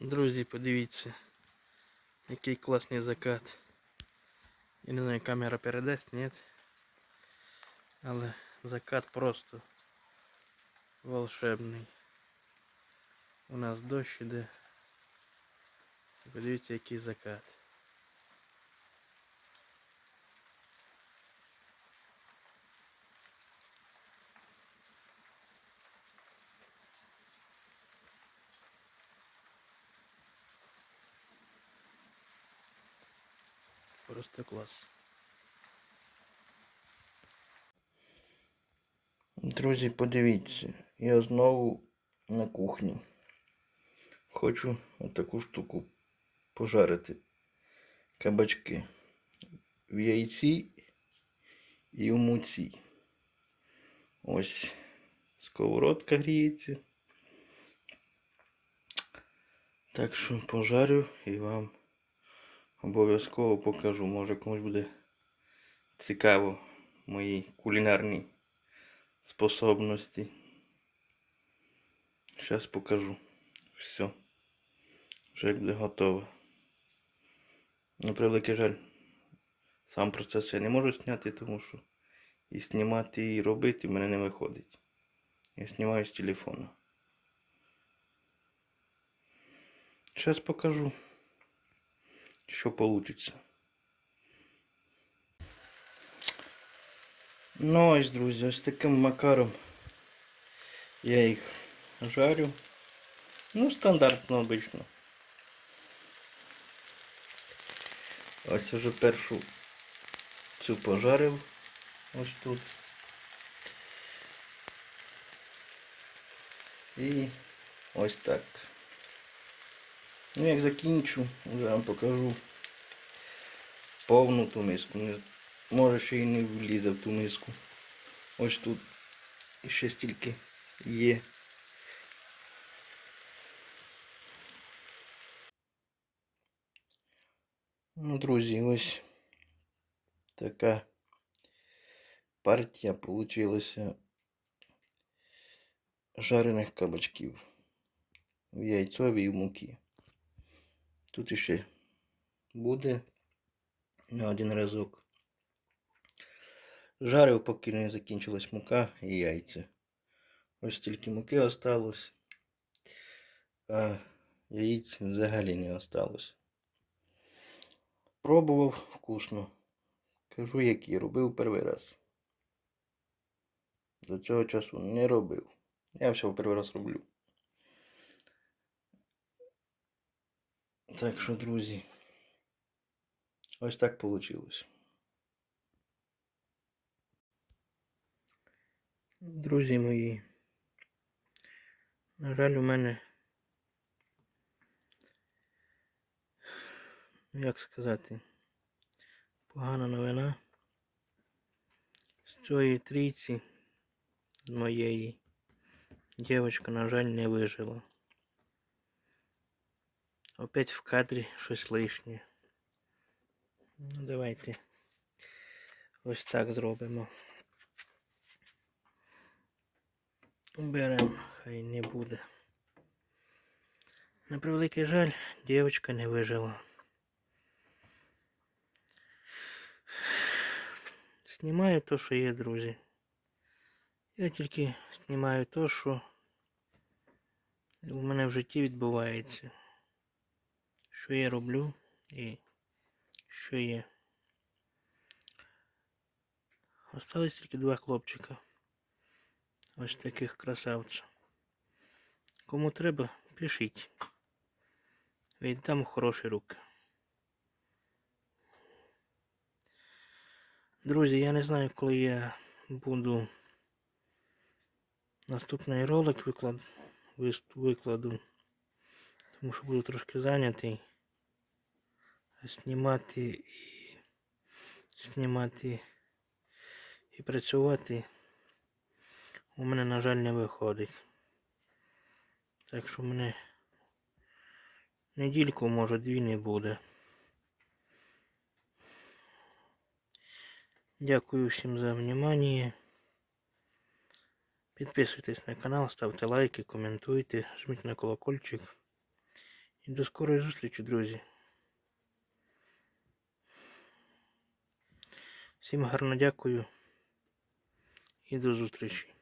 Друзі, подивіться, який класний закат. Я не знаю, камера передасть, ні. Але закат просто волшебний. У нас дощ іде. Подивіться, який закат. Просто клас. Друзі, подивіться, я знову на кухні. Хочу отаку штуку пожарити. Кабачки. В яйці і в муці. Ось сковородка гріється. Так що пожарю і вам обов'язково покажу. Може комусь буде цікаво мої кулінарні способності. Зараз покажу. Все. Вже буде готово. На превеликий жаль. Сам процес я не можу зняти, тому що і знімати, і робити в мене не виходить. Я знімаю з телефона. Зараз покажу, що вийде. Ну ось, друзі, ось таким макаром я їх жарю. Ну, стандартно обично. Ось уже першу цю пожарив. Ось тут. І ось так. Ну, як закінчу, вже вам покажу повну ту миску. Може ще й не влізе в ту миску. Ось тут ще стільки є. Ну, друзі, ось така партія получилася жарених кабачків в яйцовій муки. Тут іще буде на один разок. Жарив, поки не закінчилась мука і яйця. Ось тільки муки осталось, а яїць взагалі не осталось. Пробував вкусно. Кажу, який робив перший раз. До цього часу не робив. Я все в перший раз роблю. Так що, друзі, ось так вийшло. Друзі мої, на жаль, у мене, як сказати, погана новина. З цієї трійці моєї дівчинка, на жаль, не вижила. Опять в кадрі щось лишнє. Ну, давайте ось так зробимо. Беремо, хай не буде. На превеликий жаль, дівчинка не вижила. Знімаю то, що є, друзі. Я тільки знімаю то, що у мене в житті відбувається. Що я роблю і що є. Остались тільки два хлопчика. Ось таких красавців. Кому треба, пишіть. Віддам хороші руки. Друзі, я не знаю, коли я буду наступний ролик виклад... викладу. Тому що буду трошки зайнятий. Знімати і знімати і працювати у мене, на жаль, не виходить. Так що мене недільку, може, дві не буде. Дякую всім за внимание. Підписуйтесь на канал, ставте лайки, коментуйте, жміть на колокольчик. І до скорої зустрічі, друзі. Всім гарно дякую і до зустрічі.